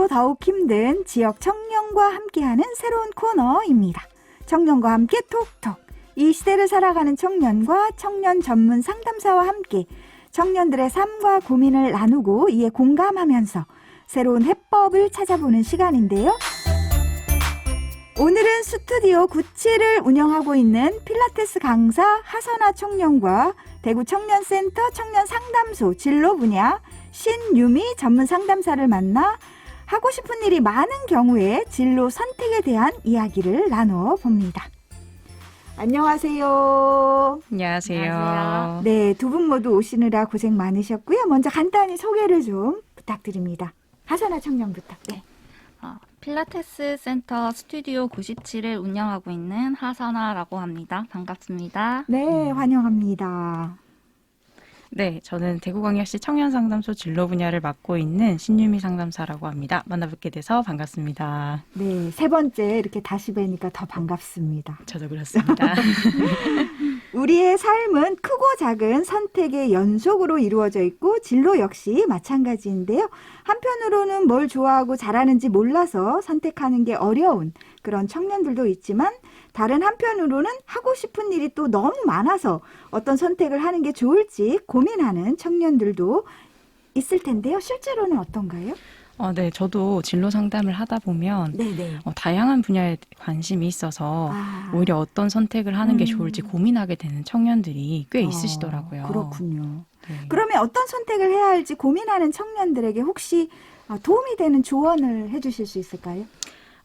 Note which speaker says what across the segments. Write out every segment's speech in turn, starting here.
Speaker 1: 코로나19로 더욱 힘든 지역 청년과 함께하는 새로운 코너입니다. 청년과 함께 톡톡. 이 시대를 살아가는 청년과 청년 전문 상담사와 함께 청년들의 삶과 고민을 나누고 이에 공감하면서 새로운 해법을 찾아보는 시간인데요. 오늘은 스튜디오 구치를 운영하고 있는 필라테스 강사 하선아 청년과 대구 청년센터 청년 상담소 진로 분야 신유미 전문 상담사를 만나 하고 싶은 일이 많은 경우에 진로 선택에 대한 이야기를 나누어 봅니다. 안녕하세요.
Speaker 2: 안녕하세요.
Speaker 3: 안녕하세요.
Speaker 1: 네, 두 분 모두 오시느라 고생 많으셨고요. 먼저 간단히 소개를 좀 부탁드립니다. 하선아 청년부터. 네.
Speaker 3: 어, 필라테스 센터 스튜디오 97을 운영하고 있는 하선아라고 합니다. 반갑습니다.
Speaker 1: 네, 환영합니다.
Speaker 2: 네, 저는 대구광역시 청년상담소 진로 분야를 맡고 있는 신유미 상담사라고 합니다. 만나뵙게 돼서 반갑습니다.
Speaker 1: 네, 세 번째 이렇게 다시 뵈니까 더 반갑습니다.
Speaker 2: 저도 그렇습니다.
Speaker 1: 우리의 삶은 크고 작은 선택의 연속으로 이루어져 있고 진로 역시 마찬가지인데요. 한편으로는 뭘 좋아하고 잘하는지 몰라서 선택하는 게 어려운 그런 청년들도 있지만 다른 한편으로는 하고 싶은 일이 또 너무 많아서 어떤 선택을 하는 게 좋을지 고민하는 청년들도 있을 텐데요. 실제로는 어떤가요?
Speaker 2: 어, 네, 저도 진로 상담을 하다 보면
Speaker 1: 네네.
Speaker 2: 어, 다양한 분야에 관심이 있어서
Speaker 1: 아,
Speaker 2: 오히려 어떤 선택을 하는 게
Speaker 1: 음.
Speaker 2: 좋을지 고민하게 되는 청년들이 꽤 있으시더라고요.
Speaker 1: 어, 그렇군요.
Speaker 2: 네.
Speaker 1: 그러면 어떤 선택을 해야 할지 고민하는 청년들에게 혹시 어, 도움이 되는 조언을 해주실 수 있을까요?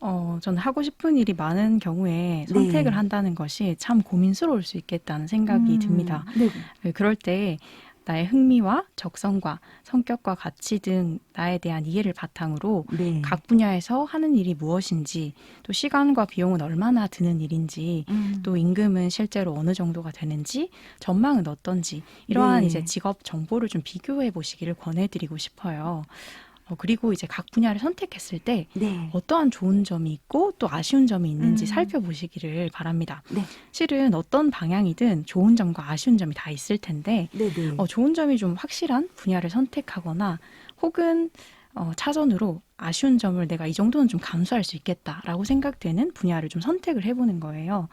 Speaker 2: 어, 저는 하고 싶은 일이 많은 경우에
Speaker 1: 네.
Speaker 2: 선택을 한다는 것이 참 고민스러울 수 있겠다는 생각이
Speaker 1: 음,
Speaker 2: 듭니다.
Speaker 1: 네.
Speaker 2: 네, 그럴 때 나의 흥미와 적성과 성격과 가치 등 나에 대한 이해를 바탕으로
Speaker 1: 네.
Speaker 2: 각 분야에서 하는 일이 무엇인지 또 시간과 비용은 얼마나 드는 일인지
Speaker 1: 음,
Speaker 2: 또 임금은 실제로 어느 정도가 되는지 전망은 어떤지 이러한
Speaker 1: 네.
Speaker 2: 이제 직업 정보를 좀 비교해 보시기를 권해드리고 싶어요. 어, 그리고 이제 각 분야를 선택했을 때
Speaker 1: 네.
Speaker 2: 어떠한 좋은 점이 있고 또 아쉬운 점이 있는지
Speaker 1: 음.
Speaker 2: 살펴보시기를 바랍니다.
Speaker 1: 네.
Speaker 2: 실은 어떤 방향이든 좋은 점과 아쉬운 점이 다 있을 텐데
Speaker 1: 네, 네.
Speaker 2: 어, 좋은 점이 좀 확실한 분야를 선택하거나 혹은 어, 차선으로 아쉬운 점을 내가 이 정도는 좀 감수할 수 있겠다라고 생각되는 분야를 좀 선택을 해보는 거예요.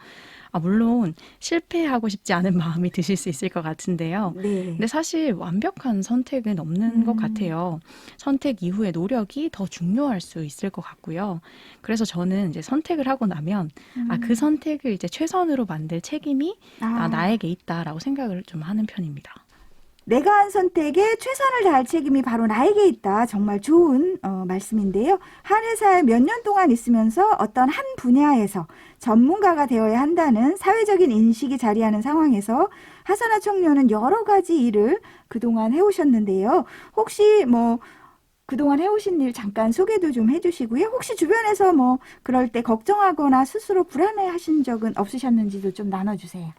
Speaker 2: 아, 물론 실패하고 싶지 않은 마음이 드실 수 있을 것 같은데요.
Speaker 1: 네.
Speaker 2: 근데 사실 완벽한 선택은 없는
Speaker 1: 음.
Speaker 2: 것 같아요. 선택 이후의 노력이 더 중요할 수 있을 것 같고요. 그래서 저는 이제 선택을 하고 나면 아, 그 선택을 이제 최선으로 만들 책임이
Speaker 1: 음. 아,
Speaker 2: 아, 나에게 있다라고 생각을 좀 하는 편입니다.
Speaker 1: 내가 한 선택에 최선을 다할 책임이 바로 나에게 있다. 정말 좋은 어, 말씀인데요. 한 회사에 몇 년 동안 있으면서 어떤 한 분야에서 전문가가 되어야 한다는 사회적인 인식이 자리하는 상황에서 하선아 청년은 여러 가지 일을 그동안 해오셨는데요. 혹시 뭐 그동안 해오신 일 잠깐 소개도 좀 해주시고요. 혹시 주변에서 뭐 그럴 때 걱정하거나 스스로 불안해 하신 적은 없으셨는지도 좀 나눠주세요.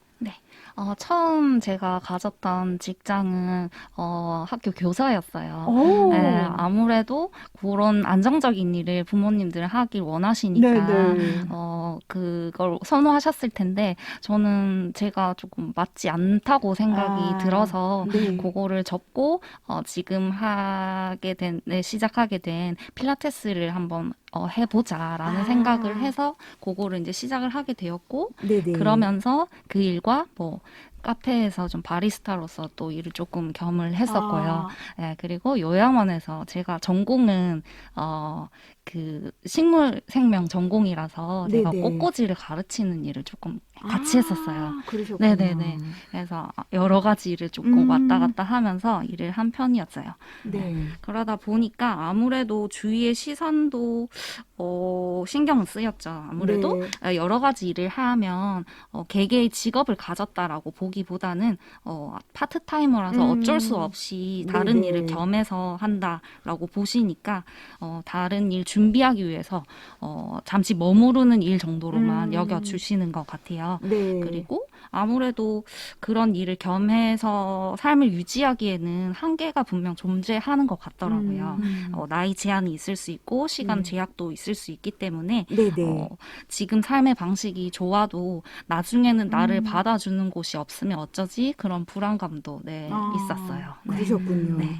Speaker 3: 어, 처음 제가 가졌던 직장은 어, 학교 교사였어요.
Speaker 1: 오.
Speaker 3: 네, 아무래도 그런 안정적인 일을 부모님들 하길 원하시니까
Speaker 1: 네네.
Speaker 3: 어, 그걸 선호하셨을 텐데 저는 제가 조금 맞지 않다고 생각이
Speaker 1: 아,
Speaker 3: 들어서
Speaker 1: 네.
Speaker 3: 그거를 접고 어, 지금 하게 된 네, 시작하게 된 필라테스를 한번 어, 해보자라는
Speaker 1: 아.
Speaker 3: 생각을 해서 그거를 이제 시작을 하게 되었고
Speaker 1: 네네.
Speaker 3: 그러면서 그 일과 뭐 카페에서 좀 바리스타로서 또 일을 조금 겸을 했었고요.
Speaker 1: 아,
Speaker 3: 네, 그리고 요양원에서 제가 전공은 어그 식물 생명 전공이라서 제가
Speaker 1: 네네.
Speaker 3: 꽃꽂이를 가르치는 일을 조금 같이
Speaker 1: 아,
Speaker 3: 했었어요.
Speaker 1: 그러셨구나.
Speaker 3: 네네네. 그래서 여러 가지 일을 조금
Speaker 1: 음.
Speaker 3: 왔다 갔다 하면서 일을 한 편이었어요.
Speaker 1: 네.
Speaker 3: 그러다 보니까 아무래도 주위의 시선도 어 신경 쓰였죠. 아무래도
Speaker 1: 네.
Speaker 3: 어, 여러 가지 일을 하면 어, 개개의 직업을 가졌다라고 보기보다는 어, 파트타이머라서
Speaker 1: 음.
Speaker 3: 어쩔 수 없이 다른
Speaker 1: 네네.
Speaker 3: 일을 겸해서 한다라고 보시니까 어, 다른 일 준비하기 위해서 어, 잠시 머무르는 일 정도로만
Speaker 1: 음.
Speaker 3: 여겨 주시는 것 같아요.
Speaker 1: 네.
Speaker 3: 그리고 아무래도 그런 일을 겸해서 삶을 유지하기에는 한계가 분명 존재하는 것 같더라고요.
Speaker 1: 음.
Speaker 3: 어, 나이 제한이 있을 수 있고 시간
Speaker 1: 음.
Speaker 3: 제약도 있을 수 있기 때문에
Speaker 1: 네네.
Speaker 3: 어, 지금 삶의 방식이 좋아도 나중에는 나를
Speaker 1: 음.
Speaker 3: 받아주는 곳이 없으면 어쩌지 그런 불안감도 네
Speaker 1: 아,
Speaker 3: 있었어요. 네.
Speaker 1: 그러셨군요.
Speaker 3: 네.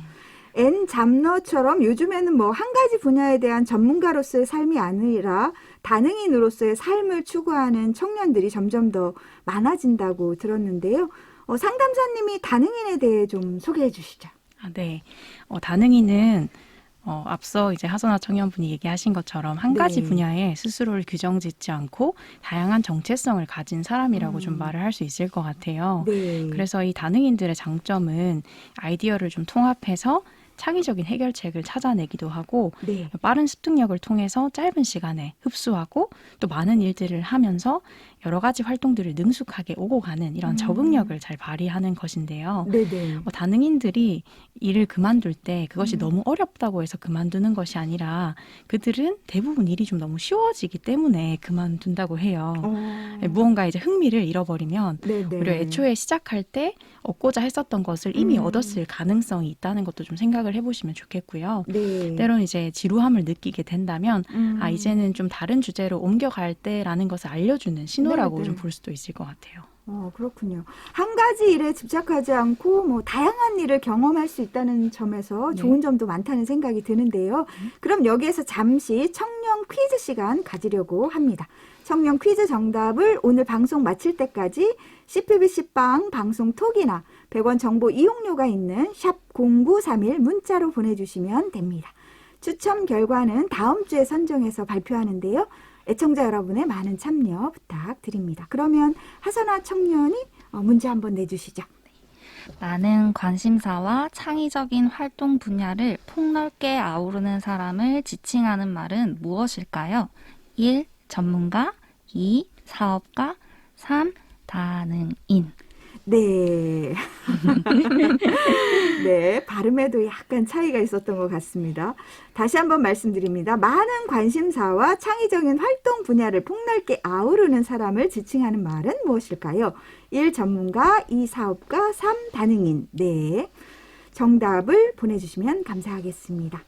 Speaker 1: N 잡너처럼 요즘에는 뭐 한 가지 분야에 대한 전문가로서의 삶이 아니라 다능인으로서의 삶을 추구하는 청년들이 점점 더 많아진다고 들었는데요. 어, 상담사님이 다능인에 대해 좀 소개해 주시죠.
Speaker 2: 아, 네. 어, 다능이는 어, 앞서 이제 하선아 청년분이 얘기하신 것처럼 한 가지
Speaker 1: 네.
Speaker 2: 분야에 스스로를 규정 짓지 않고 다양한 정체성을 가진 사람이라고
Speaker 1: 음.
Speaker 2: 좀 말을 할 수 있을 것 같아요.
Speaker 1: 네.
Speaker 2: 그래서 이 다능인들의 장점은 아이디어를 좀 통합해서 창의적인 해결책을 찾아내기도 하고
Speaker 1: 네.
Speaker 2: 빠른 습득력을 통해서 짧은 시간에 흡수하고 또 많은 일들을 하면서 여러 가지 활동들을 능숙하게 오고 가는 이런
Speaker 1: 음.
Speaker 2: 적응력을 잘 발휘하는 것인데요.
Speaker 1: 네네.
Speaker 2: 어, 다능인들이 일을 그만둘 때 그것이
Speaker 1: 음.
Speaker 2: 너무 어렵다고 해서 그만두는 것이 아니라 그들은 대부분 일이 좀 너무 쉬워지기 때문에 그만둔다고 해요.
Speaker 1: 어.
Speaker 2: 네, 무언가 이제 흥미를 잃어버리면
Speaker 1: 네네.
Speaker 2: 오히려 애초에 시작할 때 얻고자 했었던 것을 이미
Speaker 1: 음.
Speaker 2: 얻었을 가능성이 있다는 것도 좀 생각을 해보시면 좋겠고요.
Speaker 1: 네.
Speaker 2: 때론 이제 지루함을 느끼게 된다면
Speaker 1: 음.
Speaker 2: 아 이제는 좀 다른 주제로 옮겨갈 때라는 것을 알려주는 신호라고
Speaker 1: 네, 네.
Speaker 2: 좀볼 수도 있을 것 같아요.
Speaker 1: 어, 그렇군요. 한 가지 일에 집착하지 않고 뭐 다양한 일을 경험할 수 있다는 점에서
Speaker 2: 네.
Speaker 1: 좋은 점도 많다는 생각이 드는데요. 그럼 여기에서 잠시 청년 퀴즈 시간 가지려고 합니다. 청년 퀴즈 정답을 오늘 방송 마칠 때까지 CPBC빵 방송 톡이나 100원 정보 이용료가 있는 샵 0931 문자로 보내주시면 됩니다. 추첨 결과는 다음 주에 선정해서 발표하는데요. 애청자 여러분의 많은 참여 부탁드립니다. 그러면 하선아 청년이 어, 문제 한번 내주시죠.
Speaker 3: 많은 관심사와 창의적인 활동 분야를 폭넓게 아우르는 사람을 지칭하는 말은 무엇일까요? 1. 전문가 2. 사업가 3. 다능인
Speaker 1: 네. 네, 발음에도 약간 차이가 있었던 것 같습니다. 다시 한번 말씀드립니다. 많은 관심사와 창의적인 활동 분야를 폭넓게 아우르는 사람을 지칭하는 말은 무엇일까요? 1. 전문가, 2. 사업가, 3. 다능인. 네. 정답을 보내주시면 감사하겠습니다.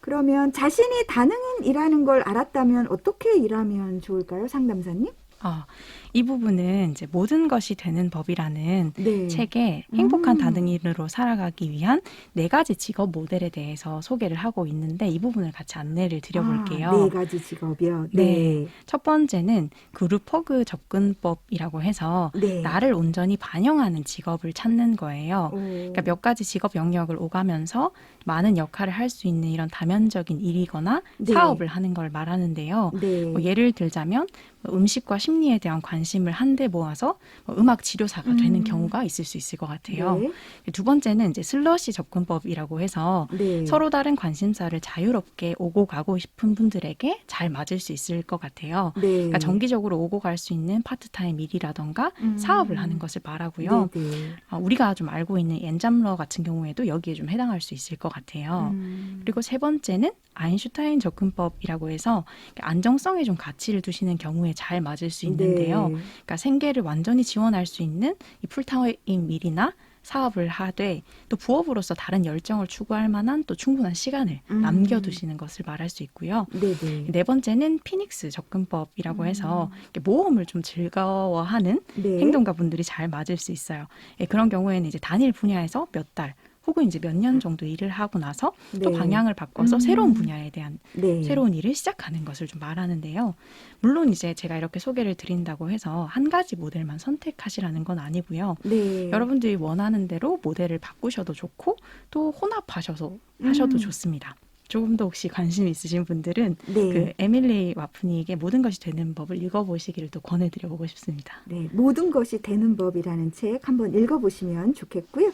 Speaker 1: 그러면 자신이 다능인이라는 걸 알았다면 어떻게 일하면 좋을까요, 상담사님?
Speaker 2: 아, 이 부분은 이제 모든 것이 되는 법이라는
Speaker 1: 네.
Speaker 2: 책에 행복한
Speaker 1: 음.
Speaker 2: 다능인으로 살아가기 위한 네 가지 직업 모델에 대해서 소개를 하고 있는데 이 부분을 같이 안내를 드려볼게요.
Speaker 1: 아, 네 가지 직업이요. 네.
Speaker 2: 첫 번째는 그룹 허그 접근법이라고 해서
Speaker 1: 네.
Speaker 2: 나를 온전히 반영하는 직업을 찾는 거예요.
Speaker 1: 오.
Speaker 2: 그러니까 몇 가지 직업 영역을 오가면서 많은 역할을 할 수 있는 이런 다면적인 일이거나
Speaker 1: 네.
Speaker 2: 사업을 하는 걸 말하는데요.
Speaker 1: 네.
Speaker 2: 뭐 예를 들자면 뭐 음식과 심리에 대한 관심을 한데 모아서 뭐 음악 치료사가
Speaker 1: 음.
Speaker 2: 되는 경우가 있을 수 있을 것 같아요.
Speaker 1: 네.
Speaker 2: 두 번째는 이제 슬러시 접근법이라고 해서
Speaker 1: 네.
Speaker 2: 서로 다른 관심사를 자유롭게 오고 가고 싶은 분들에게 잘 맞을 수 있을 것 같아요.
Speaker 1: 네.
Speaker 2: 그러니까 정기적으로 오고 갈 수 있는 파트타임 일이라던가
Speaker 1: 음.
Speaker 2: 사업을 하는 것을 말하고요.
Speaker 1: 네, 네.
Speaker 2: 어, 우리가 좀 알고 있는 엔잡러 같은 경우에도 여기에 좀 해당할 수 있을 것 같아요.
Speaker 1: 음.
Speaker 2: 그리고 세 번째는 아인슈타인 접근법이라고 해서 안정성에 좀 가치를 두시는 경우에 잘 맞을 수 있는데요.
Speaker 1: 네.
Speaker 2: 그러니까 생계를 완전히 지원할 수 있는 이 풀타임 일이나 사업을 하되 또 부업으로서 다른 열정을 추구할 만한 또 충분한 시간을
Speaker 1: 음.
Speaker 2: 남겨두시는 것을 말할 수 있고요.
Speaker 1: 네, 네.
Speaker 2: 네 번째는 피닉스 접근법이라고 해서 이렇게 모험을 좀 즐거워하는
Speaker 1: 음. 네.
Speaker 2: 행동가 분들이 잘 맞을 수 있어요. 예, 그런 경우에는 이제 단일 분야에서 몇 달 혹은 이제 몇 년 정도 일을 하고 나서 또
Speaker 1: 네.
Speaker 2: 방향을 바꿔서
Speaker 1: 음.
Speaker 2: 새로운 분야에 대한
Speaker 1: 네.
Speaker 2: 새로운 일을 시작하는 것을 좀 말하는데요. 물론 이제 제가 이렇게 소개를 드린다고 해서 한 가지 모델만 선택하시라는 건 아니고요.
Speaker 1: 네.
Speaker 2: 여러분들이 원하는 대로 모델을 바꾸셔도 좋고 또 혼합하셔서 하셔도
Speaker 1: 음.
Speaker 2: 좋습니다. 조금 더 혹시 관심 있으신 분들은
Speaker 1: 네.
Speaker 2: 그 에밀리 와프닉의 모든 것이 되는 법을 읽어보시기를 또 권해드려보고 싶습니다.
Speaker 1: 네, 모든 것이 되는 법이라는 책 한번 읽어보시면 좋겠고요.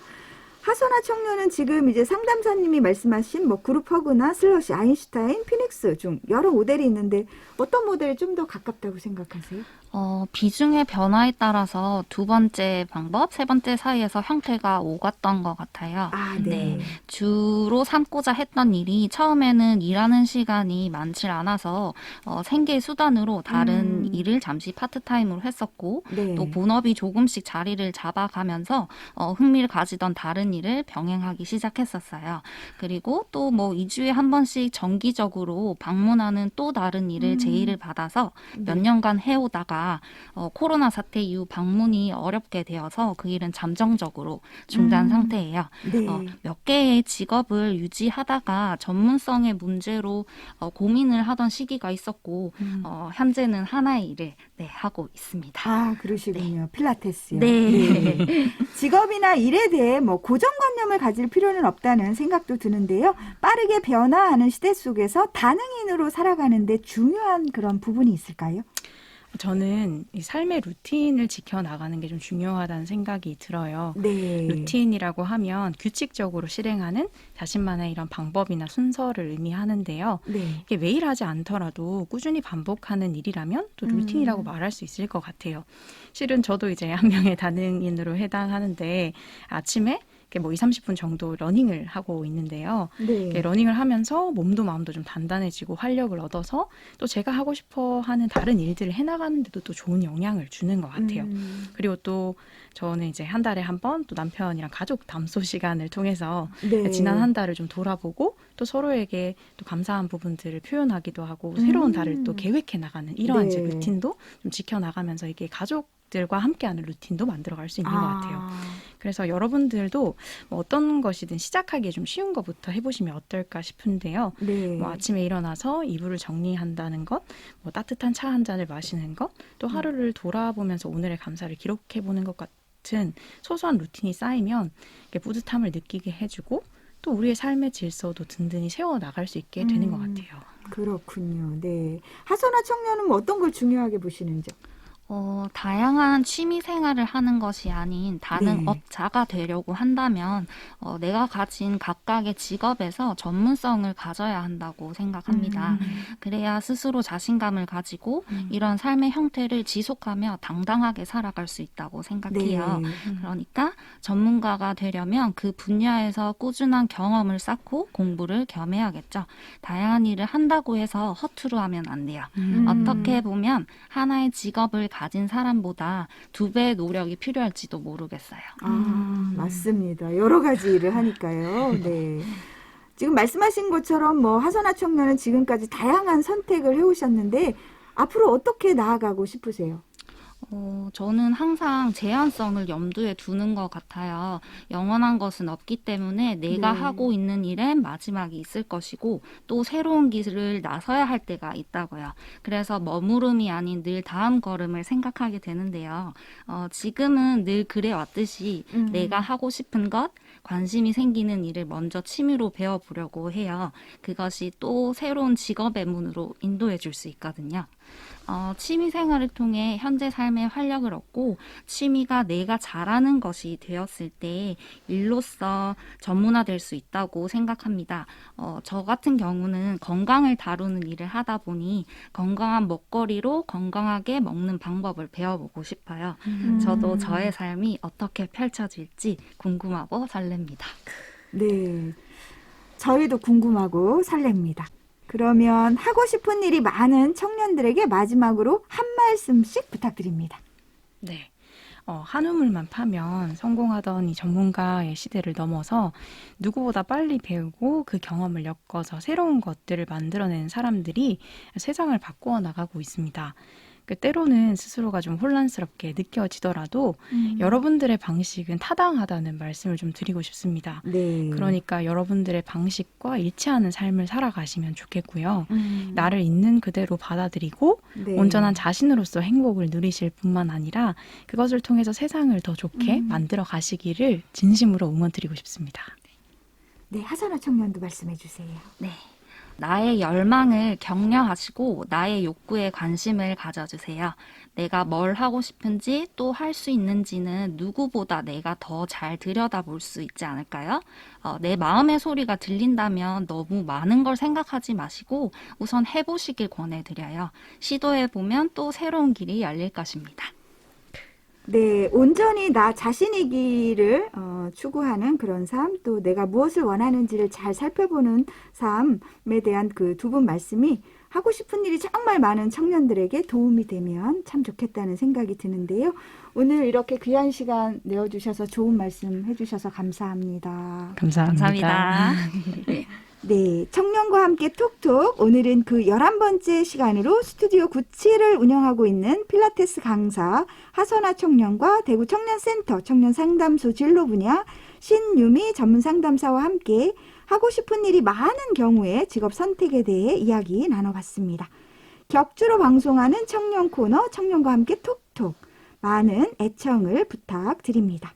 Speaker 1: 하선아 청년은 지금 이제 상담사님이 말씀하신 뭐 그룹 허그나 슬러시, 아인슈타인, 피닉스 중 여러 모델이 있는데 어떤 모델이 좀 더 가깝다고 생각하세요?
Speaker 3: 어, 비중의 변화에 따라서 두 번째 방법, 세 번째 사이에서 형태가 오갔던 것 같아요.
Speaker 1: 아, 네.
Speaker 3: 네. 주로 삼고자 했던 일이 처음에는 일하는 시간이 많지 않아서 어, 생계 수단으로 다른
Speaker 1: 음.
Speaker 3: 일을 잠시 파트타임으로 했었고
Speaker 1: 네.
Speaker 3: 또 본업이 조금씩 자리를 잡아가면서 어, 흥미를 가지던 다른 일을 병행하기 시작했었어요. 그리고 또 뭐 2주에 한 번씩 정기적으로 방문하는 또 다른 일을
Speaker 1: 음.
Speaker 3: 제의를 받아서 몇
Speaker 1: 네.
Speaker 3: 년간 해오다가 하다가 어, 코로나 사태 이후 방문이 어렵게 되어서 그 일은 잠정적으로 중단
Speaker 1: 음.
Speaker 3: 상태예요.
Speaker 1: 네.
Speaker 3: 어, 몇 개의 직업을 유지하다가 전문성의 문제로 어, 고민을 하던 시기가 있었고
Speaker 1: 음.
Speaker 3: 어, 현재는 하나의 일을 네, 하고 있습니다.
Speaker 1: 아, 그러시군요. 필라테스요.
Speaker 3: 네.
Speaker 1: 직업이나 일에 대해 뭐 고정관념을 가질 필요는 없다는 생각도 드는데요. 빠르게 변화하는 시대 속에서 다능인으로 살아가는데 중요한 그런 부분이 있을까요?
Speaker 2: 저는 이 삶의 루틴을 지켜나가는 게 좀 중요하다는 생각이 들어요.
Speaker 1: 네.
Speaker 2: 루틴이라고 하면 규칙적으로 실행하는 자신만의 이런 방법이나 순서를 의미하는데요.
Speaker 1: 네.
Speaker 2: 이게 매일 하지 않더라도 꾸준히 반복하는 일이라면 또
Speaker 1: 음.
Speaker 2: 루틴이라고 말할 수 있을 것 같아요. 실은 저도 이제 한 명의 다능인으로 해당하는데 아침에 뭐 2, 30분 정도 러닝을 하고 있는데요.
Speaker 1: 네.
Speaker 2: 러닝을 하면서 몸도 마음도 좀 단단해지고 활력을 얻어서 또 제가 하고 싶어 하는 다른 일들을 해나가는데도 또 좋은 영향을 주는 것 같아요.
Speaker 1: 음,
Speaker 2: 그리고 또 저는 이제 한 달에 한 번 또 남편이랑 가족 담소 시간을 통해서
Speaker 1: 네.
Speaker 2: 지난 한 달을 좀 돌아보고 또 서로에게 또 감사한 부분들을 표현하기도 하고 새로운 달을 또
Speaker 1: 음.
Speaker 2: 계획해 나가는 이러한 이제
Speaker 1: 네.
Speaker 2: 루틴도 좀 지켜 나가면서 이게 가족들과 함께하는 루틴도 만들어갈 수 있는 것 같아요. 그래서 여러분들도 뭐 어떤 것이든 시작하기에 좀 쉬운 것부터 해보시면 어떨까 싶은데요.
Speaker 1: 네.
Speaker 2: 뭐 아침에 일어나서 이불을 정리한다는 것, 뭐 따뜻한 차 한 잔을 마시는 것, 또 하루를 돌아보면서 오늘의 감사를 기록해 보는 것 같은 소소한 루틴이 쌓이면 뿌듯함을 느끼게 해주고 또 우리의 삶의 질서도 든든히 세워 나갈 수 있게 되는 것
Speaker 1: 음.
Speaker 2: 같아요.
Speaker 1: 그렇군요. 네. 하선아 청년은 뭐 어떤 걸 중요하게 보시는지?
Speaker 3: 어, 다양한 취미 생활을 하는 것이 아닌 다른
Speaker 1: 네.
Speaker 3: 업자가 되려고 한다면 어, 내가 가진 각각의 직업에서 전문성을 가져야 한다고 생각합니다.
Speaker 1: 음.
Speaker 3: 그래야 스스로 자신감을 가지고
Speaker 2: 음.
Speaker 3: 이런 삶의 형태를 지속하며 당당하게 살아갈 수 있다고 생각해요.
Speaker 1: 네.
Speaker 3: 그러니까 전문가가 되려면 그 분야에서 꾸준한 경험을 쌓고 공부를 겸해야겠죠. 다양한 일을 한다고 해서 허투루 하면 안 돼요.
Speaker 2: 음.
Speaker 3: 어떻게 보면 하나의 직업을 가진 사람보다 두 배의 노력이 필요할지도 모르겠어요.
Speaker 1: 아,
Speaker 2: 음.
Speaker 1: 맞습니다. 여러 가지 일을 하니까요. 네. 지금 말씀하신 것처럼 뭐 하선아 청년은 지금까지 다양한 선택을 해오셨는데 앞으로 어떻게 나아가고 싶으세요?
Speaker 3: 어, 저는 항상 제한성을 염두에 두는 것 같아요. 영원한 것은 없기 때문에 내가
Speaker 1: 네.
Speaker 3: 하고 있는 일엔 마지막이 있을 것이고 또 새로운 길을 나서야 할 때가 있다고요. 그래서 머무름이 아닌 늘 다음 걸음을 생각하게 되는데요. 어, 지금은 늘 그래 왔듯이
Speaker 1: 음.
Speaker 3: 내가 하고 싶은 것, 관심이 생기는 일을 먼저 취미로 배워보려고 해요. 그것이 또 새로운 직업의 문으로 인도해 줄 수 있거든요. 어, 취미 생활을 통해 현재 삶에 활력을 얻고 취미가 내가 잘하는 것이 되었을 때 일로서 전문화될 수 있다고 생각합니다. 어, 저 같은 경우는 건강을 다루는 일을 하다 보니 건강한 먹거리로 건강하게 먹는 방법을 배워보고 싶어요.
Speaker 1: 음.
Speaker 3: 저도 저의 삶이 어떻게 펼쳐질지 궁금하고 설렙니다.
Speaker 1: 네. 저희도 궁금하고 설렙니다. 그러면 하고 싶은 일이 많은 청년들에게 마지막으로 한 말씀씩 부탁드립니다.
Speaker 2: 네. 어, 한 우물만 파면 성공하던 이 전문가의 시대를 넘어서 누구보다 빨리 배우고 그 경험을 엮어서 새로운 것들을 만들어내는 사람들이 세상을 바꾸어 나가고 있습니다. 그 때로는 스스로가 좀 혼란스럽게 느껴지더라도 여러분들의 방식은 타당하다는 말씀을 좀 드리고 싶습니다.
Speaker 1: 네.
Speaker 2: 그러니까 여러분들의 방식과 일치하는 삶을 살아가시면 좋겠고요.
Speaker 1: 음.
Speaker 2: 나를 있는 그대로 받아들이고
Speaker 1: 네.
Speaker 2: 온전한 자신으로서 행복을 누리실 뿐만 아니라 그것을 통해서 세상을 더 좋게
Speaker 1: 음.
Speaker 2: 만들어 가시기를 진심으로 응원드리고 싶습니다.
Speaker 1: 네, 하선아 청년도 말씀해 주세요.
Speaker 3: 네. 나의 열망을 격려하시고 나의 욕구에 관심을 가져주세요. 내가 뭘 하고 싶은지 또 할 수 있는지는 누구보다 내가 더 잘 들여다볼 수 있지 않을까요? 어, 내 마음의 소리가 들린다면 너무 많은 걸 생각하지 마시고 우선 해보시길 권해드려요. 시도해보면 또 새로운 길이 열릴 것입니다.
Speaker 1: 네, 온전히 나 자신이기를 어, 추구하는 그런 삶, 또 내가 무엇을 원하는지를 잘 살펴보는 삶에 대한 그 두 분 말씀이 하고 싶은 일이 정말 많은 청년들에게 도움이 되면 참 좋겠다는 생각이 드는데요. 오늘 이렇게 귀한 시간 내어주셔서 좋은 말씀 해주셔서 감사합니다.
Speaker 2: 감사합니다.
Speaker 3: 감사합니다.
Speaker 1: 네, 청년과 함께 톡톡. 오늘은 그 11번째 시간으로 스튜디오 97을 운영하고 있는 필라테스 강사 하선아 청년과 대구 청년센터 청년 상담소 진로 분야 신유미 전문 상담사와 함께 하고 싶은 일이 많은 경우에 직업 선택에 대해 이야기 나눠봤습니다. 격주로 방송하는 청년 코너 청년과 함께 톡톡 많은 애청을 부탁드립니다.